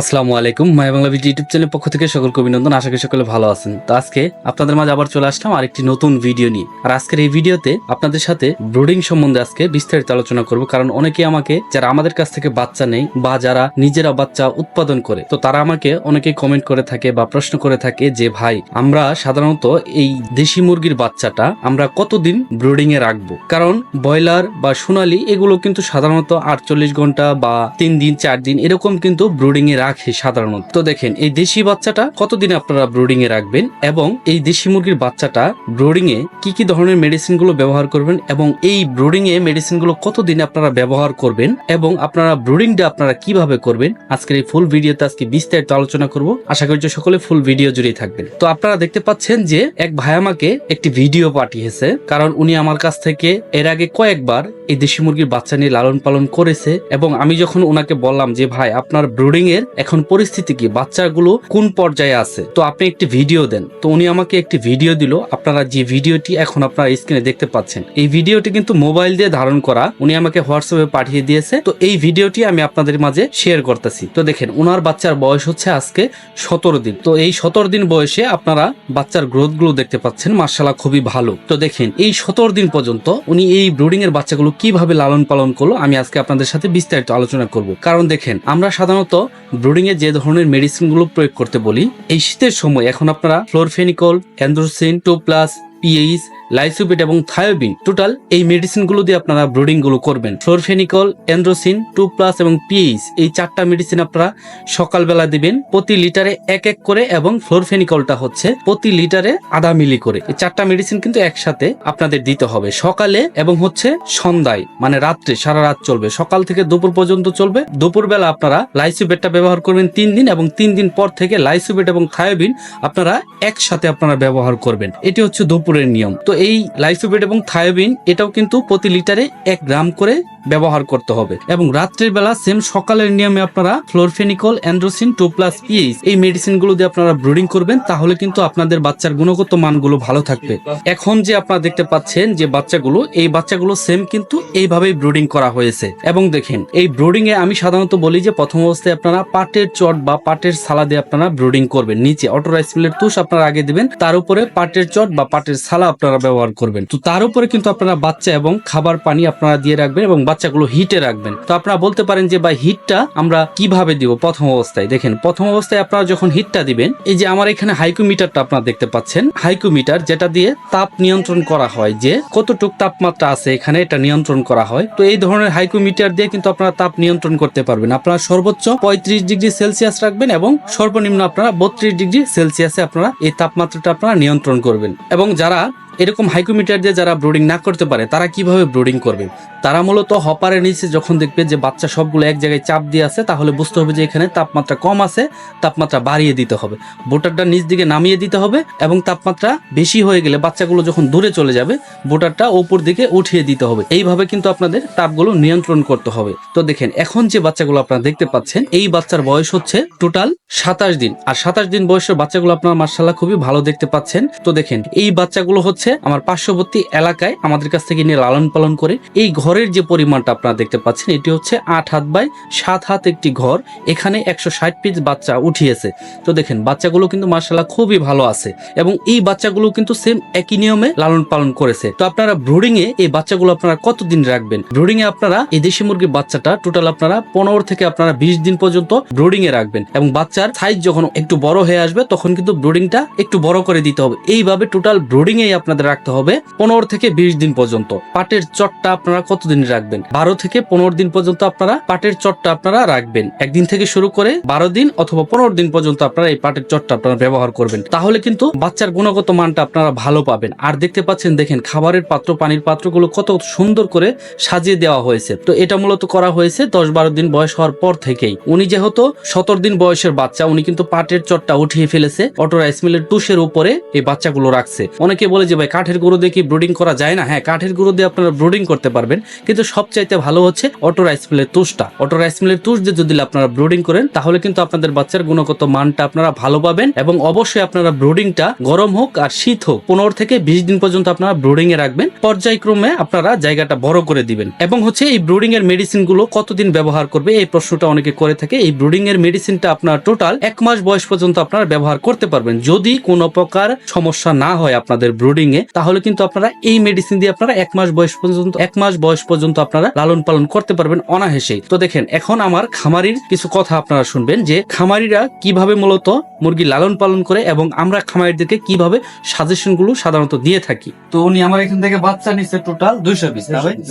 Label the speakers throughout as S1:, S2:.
S1: আসসালামু আলাইকুম মায়া Bangla video YouTube চ্যানেলের পক্ষ থেকে সকলকে অভিনন্দন, আশা করি সকলে ভালো আছেন। তো আজকে আপনাদের মাঝে আবার চলে আসলাম আরেকটি নতুন ভিডিও নিয়ে। আর আজকের এই ভিডিওতে আপনাদের সাথে ব্রুডিং সম্বন্ধে আজকে বিস্তারিত আলোচনা করব, কারণ অনেকে আমাকে, যারা আমাদের কাছ থেকে বাচ্চা নেই বা যারা নিজেরা বাচ্চা উৎপাদন করে, তো তারা আমাকে অনেকে কমেন্ট করে থাকে বা প্রশ্ন করে থাকে যে, ভাই, আমরা সাধারণত এই দেশি মুরগির বাচ্চাটা আমরা কতদিন ব্রুডিং এ রাখব? কারণ ব্রয়লার বা সোনালি এগুলো কিন্তু সাধারণত আটচল্লিশ ঘণ্টা বা তিন দিন, চার দিন এরকম কিন্তু ব্রুডিং এ রাখে সাধারণত। তো দেখেন, এই দেশি বাচ্চাটা কতদিন আপনারা ব্রুডিং এ রাখবেন এবং এই দেশি মুরগির বাচ্চাটা ব্রুডিং এ কি কি ধরনের মেডিসিনগুলো ব্যবহার করবেন এবং এই ব্রুডিং এ মেডিসিনগুলো কতদিন আপনারা ব্যবহার করবেন এবং আপনারা ব্রুডিংটা আপনারা কীভাবে করবেন, আজকের এই ফুল ভিডিওতে আজকে বিস্তারিত আলোচনা করব। আশা করি যে সকলে ফুল ভিডিও জুড়ে থাকবেন। তো আপনারা দেখতে পাচ্ছেন যে এক ভাই আমাকে একটি ভিডিও পাঠিয়েছে, কারণ উনি আমার কাছ থেকে এর আগে কয়েকবার এই দেশি মুরগির বাচ্চা নিয়ে লালন পালন করেছে এবং আমি যখন ওনাকে বললাম যে, ভাই, আপনার ব্রুডিং এর এখন পরিস্থিতি কি? বাচ্চাগুলো কোন পর্যায়ে আছে? তো আপনি একটি ভিডিও দেন। তো উনি আমাকে একটি ভিডিও দিল। আপনারা যে ভিডিওটি এখন আপনারা স্ক্রিনে দেখতে পাচ্ছেন, এই ভিডিওটি কিন্তু মোবাইল দিয়ে ধারণ করা। উনি আমাকে হোয়াটসঅ্যাপে পাঠিয়ে দিয়েছে। তো এই ভিডিওটি আমি আপনাদের মাঝে শেয়ার করতেছি। তো দেখেন ওনার বাচ্চার বয়স হচ্ছে আজকে সতেরো দিন। তো এই সতেরো দিন বয়সে আপনারা বাচ্চার গ্রোথগুলো দেখতে পাচ্ছেন। মার্শাল্লাহ খুবই ভালো। তো দেখেন, এই সতেরো দিন পর্যন্ত উনি এই ব্রুডিং এর বাচ্চাগুলো কীভাবে লালন পালন করল, আমি আজকে আপনাদের সাথে বিস্তারিত আলোচনা করব। কারণ দেখেন, আমরা সাধারণত ব্রুডিং এ যে ধরনের মেডিসিনগুলো প্রয়োগ করতে বলি, এই শীতের সময় এখন আপনারা florfenicol Androsin two plus PH Lysobit এবং থায়োবিন। টোটাল এই মেডিসিনগুলো দিয়ে আপনারা ব্রুডিংগুলো করবেন। ফ্লোরফেনিকল এন্ড্রোসিন, টু প্লাস এবং পিএইচ, এই চারটা মেডিসিন আপনারা সকালবেলা দিবেন প্রতি লিটারে এক এক করে এবং ফ্লোরফেনিকলটা হচ্ছে প্রতি লিটারে আধা মিলি করে। এই চারটা মেডিসিন কিন্তু একসাথে আপনাদের দিতে হবে। সকালে এবং হচ্ছে সন্ধ্যায় মানে রাত্রে, সারা রাত চলবে। সকাল থেকে দুপুর পর্যন্ত চলবে। দুপুরবেলা আপনারা লাইসোবেটটা ব্যবহার করবেন তিন দিন এবং তিন দিন পর থেকে লাইসোবেট এবং থায়োবিন আপনারা একসাথে আপনারা ব্যবহার করবেন। এটি হচ্ছে দুপুরের নিয়ম। তো এই লাইসোবেট এবং থায়োবিন এটাও কিন্তু প্রতি লিটারে এক গ্রাম করে ব্যবহার করতে হবে। এবং রাত্রের বেলা সেম সকালের নিয়মে আপনারা florfenicol Androsin two plus PH এই মেডিসিনগুলো দিয়ে আপনারা ব্রুডিং করবেন, তাহলে কিন্তু আপনাদের বাচ্চার গুণগত মানগুলো ভালো থাকবে। এখন যে আপনারা দেখতে পাচ্ছেন যে বাচ্চাগুলো, এই বাচ্চাগুলো সেম কিন্তু এইভাবেই ব্রুডিং করা হয়েছে। এবং দেখেন, এই ব্রুডিং এ আমি সাধারণত বলি যে প্রথম অবস্থায় আপনারা পাটের চট বা পাটের সালা দিয়ে আপনারা ব্রুডিং করবেন। নিচে অটো রাইস মিলের তুষ আপনারা আগে দিবেন, তার উপরে পাটের চট বা পাটের সালা আপনারা ব্যবহার করবেন। তো তার উপরে কিন্তু আপনারা বাচ্চা এবং খাবার পানি আপনারা দিয়ে রাখবেন এবং বাচ্চাগুলো হিটে রাখবেন। তো আপনারা বলতে পারেন যে, ভাই, হিটটা আমরা কীভাবে দিব প্রথম অবস্থায়? দেখেন, প্রথম অবস্থায় আপনারা যখন হিটটা দিবেন, এই যে আমার এখানে হাইকোমিটারটা আপনারা দেখতে পাচ্ছেন। হাইকোমিটার যেটা দিয়ে তাপ নিয়ন্ত্রণ করা হয় যে, কতটুক তাপমাত্রা আছে এখানে এটা নিয়ন্ত্রণ করা হয়। তো এই ধরনের হাইকোমিটার দিয়ে কিন্তু আপনারা তাপ নিয়ন্ত্রণ করতে পারবেন। আপনারা সর্বোচ্চ পঁয়ত্রিশ ডিগ্রি সেলসিয়াস রাখবেন এবং সর্বনিম্ন আপনারা বত্রিশ ডিগ্রি সেলসিয়াসে আপনারা এই তাপমাত্রাটা আপনারা নিয়ন্ত্রণ করবেন। এবং যারা এরকম হাইকোমিটার দিয়ে যারা ব্রুডিং না করতে পারে, তারা কীভাবে ব্রুডিং করবে? তারা মূলত হপারের নিচে যখন দেখবে যে বাচ্চা সবগুলো এক জায়গায় চাপ দিয়ে আছে, তাহলে বুঝতে হবে যে এখানে তাপমাত্রা কম আছে, তাপমাত্রা বাড়িয়ে দিতে হবে। বোটারটা নিচ দিকে নামিয়ে দিতে হবে এবং তাপমাত্রা বেশি হয়ে গেলে বাচ্চাগুলো যখন দূরে চলে যাবে বোটারটা ওপর দিকে উঠিয়ে দিতে হবে। এইভাবে কিন্তু আপনাদের তাপগুলো নিয়ন্ত্রণ করতে হবে। তো দেখেন, এখন যে বাচ্চাগুলো আপনারা দেখতে পাচ্ছেন, এই বাচ্চার বয়স হচ্ছে টোটাল সাতাশ দিন। আর সাতাশ দিন বয়সের বাচ্চাগুলো আপনার মার্শাল্লাহ খুবই ভালো দেখতে পাচ্ছেন। তো দেখেন, এই বাচ্চাগুলো হচ্ছে আমার পার্শ্ববর্তী এলাকায় আমাদের কাছ থেকে নিয়ে লালন পালন করে এই ঘরের যে পরিমাণটা আপনারা দেখতে পাচ্ছেন, এটি হচ্ছে আট হাত বাই সাত হাত একটি ঘর। এখানে একশো ষাট পিস বাচ্চা উঠিয়েছে। তো দেখেন, বাচ্চাগুলো কিন্তু মার্শাল্লাহ খুবই ভালো আছে এবং এই বাচ্চাগুলো কিন্তু সেম একই নিয়মে লালন পালন করেছে। তো আপনারা ব্রুডিং এ এই বাচ্চাগুলো আপনারা কতদিন রাখবেন? ব্রুডিং এ আপনারা এই দেশি মুরগির বাচ্চাটা টোটাল আপনারা পনেরো থেকে আপনারা বিশ দিন পর্যন্ত ব্রুডিং এ রাখবেন এবং বাচ্চার সাইজ যখন একটু বড় হয়ে আসবে, তখন কিন্তু ব্রুডিংটা একটু বড় করে দিতে হবে। এইভাবে টোটাল ব্রুডিং এ আপনাদের রাখতে হবে পনেরো থেকে বিশ দিন পর্যন্ত। পাটের চটটা আপনারা কতদিন রাখবেন? বারো থেকে পনেরো দিন পর্যন্ত আপনারা পাটের চটটা আপনারা রাখবেন। একদিন থেকে শুরু করে বারো দিন অথবা পনেরো দিন পর্যন্ত আপনারা এই পাটের চটটা আপনারা ব্যবহার করবেন। তাহলে কিন্তু বাচ্চার গুণগত মানটা আপনারা ভালো পাবেন। আর দেখতে পাচ্ছেন, দেখেন, খাবারের পাত্র, পানির পাত্রগুলো কত সুন্দর করে সাজিয়ে দেওয়া হয়েছে। তো এটা মূলত করা হয়েছে দশ বারো দিন বয়স হওয়ার পর থেকেই। উনি যেহেতু সতেরো দিন বয়সের বাচ্চা, উনি কিন্তু পাটের চটটা উঠিয়ে ফেলেছে অটো রাইস মিলের টুসের উপরে এই বাচ্চাগুলো রাখছে। অনেকে বলে যে ভাই কাঠের গুঁড়ো দিয়ে কি ব্রুডিং করা যায় না? হ্যাঁ কাঠের গুঁড়ো দিয়ে আপনারা ব্রুডিং করতে পারবেন। কিন্তু সবচাইতে ভালো হচ্ছে অটো রাইস মিলের তুষটা। অটো রাইস মিলের তুষ দিয়ে যদি আপনারা ব্রুডিং করেন, তাহলে কিন্তু আপনাদের বাচ্চার গুণগত মানটা আপনারা ভালো পাবেন এবং অবশ্যই আপনারা ব্রুডিংটা গরম হোক আর শীত হোক, পনেরো থেকে বিশ দিন পর্যন্ত আপনারা ব্রুডিং এ রাখবেন। পর্যায়ক্রমে আপনারা জায়গাটা বড় করে দিবেন। এবং হচ্ছে এই ব্রুডিং এর মেডিসিনগুলো কতদিন ব্যবহার করবে, এই প্রশ্নটা অনেকে করে থাকে। এই ব্রুডিং এর মেডিসিনটা আপনার টোটাল এক মাস বয়স পর্যন্ত আপনারা ব্যবহার করতে পারবেন। যদি কোনো প্রকার সমস্যা না হয় আপনাদের ব্রুডিং এ তাহলে কিন্তু আপনারা এই মেডিসিন দিয়ে আপনারা এক মাস বয়স পর্যন্ত এক মাস বয়স পর্যন্ত আপনারা লালন পালন করতে পারবেন অনাহেসেই তো দেখেন এখন আমার খামারির কিছু কথা আপনারা শুনবেন যে খামারিরা কীভাবে মূলত মুরগি লালন পালন করে এবং আমরা খামারিদেরকে কীভাবে সাজেশনগুলো সাধারণত দিয়ে থাকি। তো উনি আমার এখান থেকে বাচ্চা নিচ্ছে টোটাল দুইশো পিস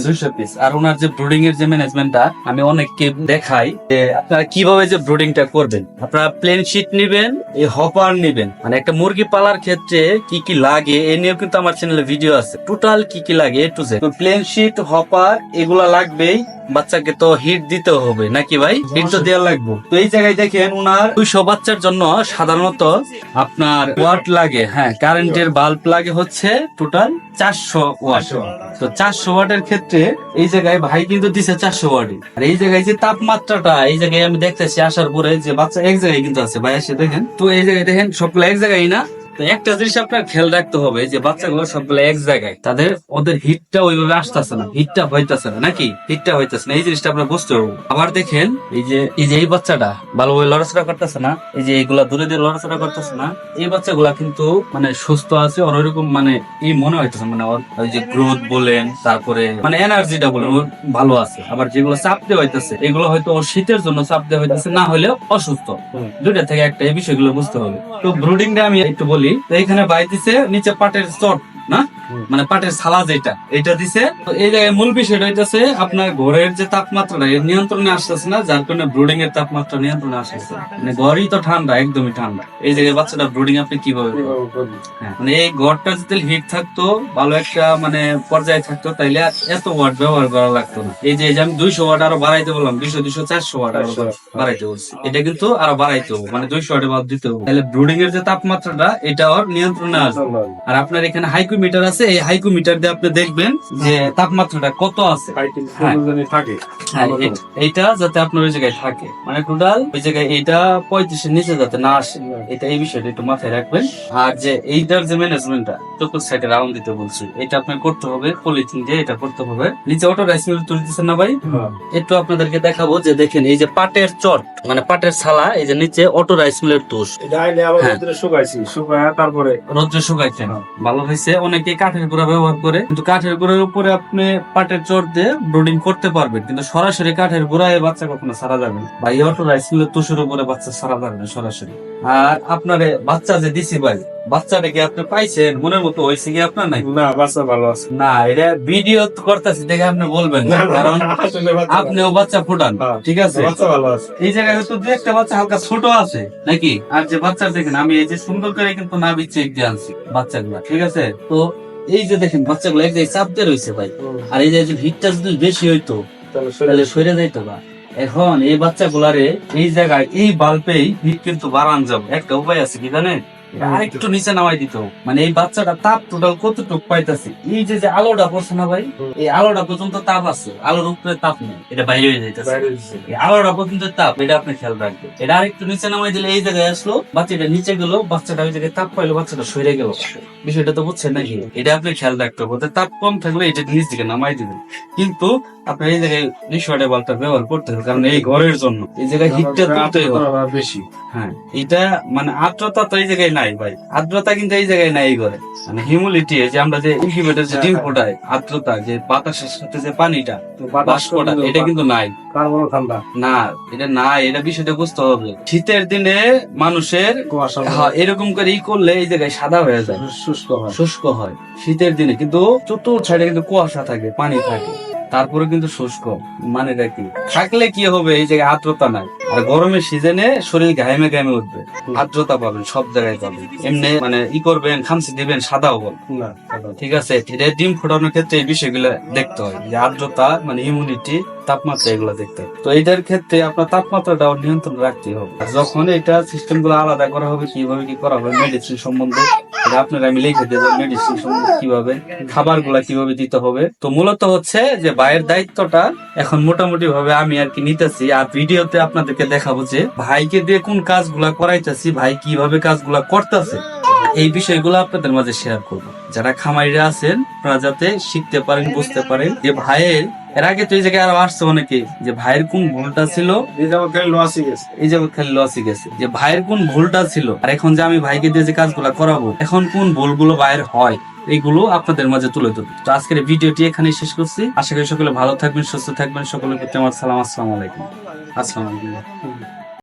S1: দুইশো পিস আর ওনার যে ব্রুডিং এর যে ম্যানেজমেন্টটা আমি অনেককে দেখাই যে আপনারা কীভাবে যে ব্রুডিংটা করবেন? আপনারা প্লেন শিট নিবেন এই হপার নিবেন। মানে একটা মুরগি পালার ক্ষেত্রে কি কি লাগে এ নিয়েও কিন্তু আমার চ্যানেলে ভিডিও আছে। টোটাল কি কি লাগে A to Z plain sheet hopper এগুলা লাগবেই। বাচ্চাকে তো হিট দিতে হবে নাকি ভাই? হিট তো দেওয়া লাগবে। তো এই জায়গায় দেখেন উনার দুইশো বাচ্চার জন্য সাধারণত আপনার ওয়াট লাগে। হ্যাঁ কারেন্টের বাল্ব লাগে হচ্ছে টোটাল চারশো ওয়াট তো চারশো ওয়াটের ক্ষেত্রে এই জায়গায় ভাই কিন্তু দিছে চারশো ওয়াটে আর এই জায়গায় যে তাপমাত্রাটা এই জায়গায় আমি দেখতেছি আসার পরে যে বাচ্চা এক জায়গায় কিন্তু আছে। ভাই এসে দেখেন। তো এই জায়গায় দেখেন সবগুলো এক জায়গায় না তো একটা জিনিস আপনার খেয়াল রাখতে হবে যে বাচ্চাগুলো সবগুলো এক জায়গায়। তাদের ওদের হিটটা ওইভাবে আসতেছে না হিটটা হইতাছে না নাকি? হিটটা হইতাছে না এই জিনিসটা আপনার বুঝতে পারব আবার দেখেন এই যে এই যে এই বাচ্চাটা ভালোভাবে লড়াচড়া করতেছে না এই যে এইগুলা দূরে দূরে লড়াচড়া করতেছে না এই বাচ্চাগুলা কিন্তু মানে সুস্থ আছে ওর ওইরকম মানে এই মনে হইতেছে মানে ওর ওই যে গ্রোথ বলেন তারপরে মানে এনার্জিটা বলেন ওর ভালো আছে। আবার যেগুলো চাপ দেওয়া হইতেছে এগুলো হয়তো ওর শীতের জন্য চাপ দেওয়া হইতেছে না হলেও অসুস্থ। দুইটা থেকে একটা এই বিষয়গুলো বুঝতে হবে। তো ব্রুডিংটা আমি একটু বলি। তো এখানে বাই দিছে নিচে পাটের চট না? মানে পাটের ছালা যেটা এটা দিছে। এই জায়গায় মূল বিষয়টা হইতেছে আপনার ঘরের যে তাপমাত্রাটা এর নিয়ন্ত্রণে আসতেছে না যার কারণে ব্রুডিং এর তাপমাত্রা নিয়ন্ত্রণে আসতেছে। মানে ঘরই তো ঠান্ডা একদমই ঠান্ডা। এই জায়গায় বাচ্চাটা ব্রুডিং আপনি কীভাবে হ্যাঁ, মানে এই ঘরটা যদি হিট থাকতো ভালো একটা মানে পর্যায়ে থাকতো তাইলে এত ওয়াট ব্যবহার করা লাগতো না। এই যে আমি দুইশো ওয়াট আরও বাড়াইতে বললাম দুইশো দুইশো চারশো ওয়াট আরও বাড়াইতে বলছি। এটা কিন্তু আরও বাড়াইতে হবে মানে দুইশো ওয়াটে বাদ দিতে হবে। তাহলে ব্রুডিং এর যে তাপমাত্রাটা এটা ওর নিয়ন্ত্রণে আসবে। আর আপনার এখানে হাইকোমিটার আছে এই হাইকোমিটার দিয়ে আপনি দেখবেন যে তাপমাত্রাটা কত আছে। হ্যাঁ।
S2: থাকে।
S1: হ্যাঁ, এইটা যাতে আপনার ওই জায়গায় থাকে। মানে টোটাল ওই জায়গায় এইটা পঁয়ত্রিশের নিচে যাতে না আসে। এটা এই বিষয়টা একটু মাথায় রাখবেন। আর যে এইটার যে ম্যানেজমেন্টটা চতুর্থ সাইডে রাউন্ড দিতে বলছি এটা আপনার করতে হবে পলিথিন দিয়ে এটা করতে হবে। নিচে অটো রাইস মিল তুলে না ভাই? একটু আপনাদেরকে দেখাবো যে দেখেন এই যে পাটের চট মানে পাটের ছালা এই যে নিচে অটো রাইস মিলের তুষ
S2: এটা আইলে আবার
S1: হ্যাঁ।
S2: শুকাইছি শুকায় তারপরে
S1: রোদ্রে শুকাইছেন। ভালো হয়েছে অনেকে কাঠের গুঁড়া ব্যবহার করে কিন্তু কাঠের গুঁড়ার উপরে আপনি পাটের চট দিয়ে ব্রুডিং করতে পারবেন। কিন্তু সরাসরি কাঠের গুঁড়ায় বাচ্চা কখনো সারা যাবে না। বা রাইস মিলের তুষের উপরে বাচ্চা সারা যাবে না সরাসরি। আর আপনারে বাচ্চা যে দিছি ভাই বাচ্চাটা কি আপনি পাইছেন? মনের মতো হয়েছে কি আপনার নাই?
S2: না বাচ্চা ভালো আছে।
S1: না এটা ভিডিও করতেছি দেখে আপনি বলবেন কারণ
S2: বাচ্চা
S1: আপনিও বাচ্চা ফুটান
S2: হ্যাঁ।
S1: ঠিক আছে?
S2: বাচ্চা ভালো আছে।
S1: এই জায়গায় হয়তো দু একটা বাচ্চা হালকা ছোট আছে নাকি? আর যে বাচ্চা দেখেন আমি এই যে সুন্দর করে কিন্তু চেক দিয়ে আনছি বাচ্চাগুলা ঠিক আছে? তো এই যে দেখেন বাচ্চাগুলো এক জায়গায় চাপ দিয়ে রয়েছে ভাই। আর এই যে হিটটা যদি বেশি হইতো
S2: তাহলে
S1: তাহলে সরে যাইতো না। এখন এই বাচ্চাগুলারে এই জায়গায় এই বাল্বেই হিট কিন্তু বাড়ান যাবে। একটা উপায় আছে কি জানেন? আরেকটু নিচে নামাই দিত মানে এই বাচ্চাটা তাপ টোটাল কতটুকু পাইতাছে? এই যে যে আলোটা পড়ছে না ভাই এই আলোটা পর্যন্ত তাপ আছে। আলোর উপরে তাপ নেই। এটা বাইরে হয়ে যাইতেছে। এই আলোটা পর্যন্ত তাপ এটা আপনি খেয়াল রাখবেন। এটা আরেকটু নিচে নামাই দিলে এই জায়গায় আসলো বাচ্চাটা নিচে গেল বাচ্চাটা ওই জায়গায় তাপ পাইলো বাচ্চাটা সরে গেল। বিষয়টা তো বুঝছেন নাকি? এটা আপনি খেয়াল রাখতে হবে তাপ কম থাকলে এটা নিচ দিকে নামাই দিবেন। কিন্তু আপনার এই জায়গায় নিঃস্বাদে বাল্বটা ব্যবহার করতে হবে কারণ এই ঘরের জন্য। এই জায়গায় হিটটা তুলতে হবে
S2: বেশি।
S1: হ্যাঁ এটা মানে আর্দ্রতা তো এই জায়গায় নাই ভাই। আর্দ্রতা কিন্তু এই জায়গায় নাই এই ঘরে। মানে হিউমিডিটি যে আমরা যে ইনকিউবেটর যে ডিম ফোটাই আর্দ্রতা যে বাতাসের সাথে যে পানিটা বাষ্পটা এটা কিন্তু নাই।
S2: ঠান্ডা।
S1: না এটা না এটা বিষয়টা বুঝতে হবে। শীতের দিনে মানুষের হ্যাঁ, এরকম করে ই করলে এই জায়গায় সাদা হয়ে যায়।
S2: শুষ্ক হয়।
S1: শুষ্ক হয় শীতের দিনে। কিন্তু চতুর্থ সাইডে কিন্তু কুয়াশা থাকে পানি থাকে। তারপরে কিন্তু শুষ্ক। মানে কি? থাকলে কি হবে? এই জায়গায় আর্দ্রতা নাই। আর গরমের সিজনে শরীর ঘামে ঘামে উঠবে। আর্দ্রতা পাবেন সব জায়গায় পাবেন। এমনি মানে ই করবেন খামসি দিবেন সাদা হবেন ঠিক আছে? ডিম ফোটানোর ক্ষেত্রে এই বিষয়গুলো দেখতে হয় যে আর্দ্রতা মানে ইমিউনিটি তাপমাত্রা এগুলো দেখতে তো এটার ক্ষেত্রে আপনার তাপমাত্রাটাও নিয়ন্ত্রণ রাখতে হবে। যখন এটা সিস্টেমগুলো আলাদা করা হবে, কীভাবে কি করা হবে মেডিসিন সম্বন্ধে আপনারা আমি লিখে দেবো মেডিসিন সম্বন্ধে কীভাবে খাবারগুলা কীভাবে দিতে হবে। তো মূলত হচ্ছে যে ভাইয়ের দায়িত্বটা এখন মোটামুটি ভাবে আমি আর কি নিতেছি, আর ভিডিওতে আপনাদেরকে দেখাবো যে ভাইকে দিয়ে কোন কাজগুলা করাইতেছি, ভাই কীভাবে কাজগুলা করতেছে, এই বিষয়গুলো আপনাদের মাঝে শেয়ার করব। যারা খামারিরা আছেন, আপনারা যাতে শিখতে পারেন, বুঝতে পারেন যে ভাইয়ের এর আগে তো এই জায়গায় আরও আসছে অনেকে যে ভাইয়ের কোন ভুলটা ছিল?
S2: এই যাব খালি লসই গেছে।
S1: যে ভাইয়ের কোন ভুলটা ছিল? আর এখন যে আমি ভাইকে দিয়ে যে কাজগুলো করাবো এখন কোন ভুলগুলো ভাইয়ের হয়? এইগুলো আপনাদের মাঝে তুলে ধরবো। তো আজকের ভিডিওটি এখানে শেষ করছি। আশা করি সকলে ভালো থাকবেন সুস্থ থাকবেন। সকলের প্রতি আমার সালাম। আসসালাম আলাইকুম। আসসালাম আলাইকুম।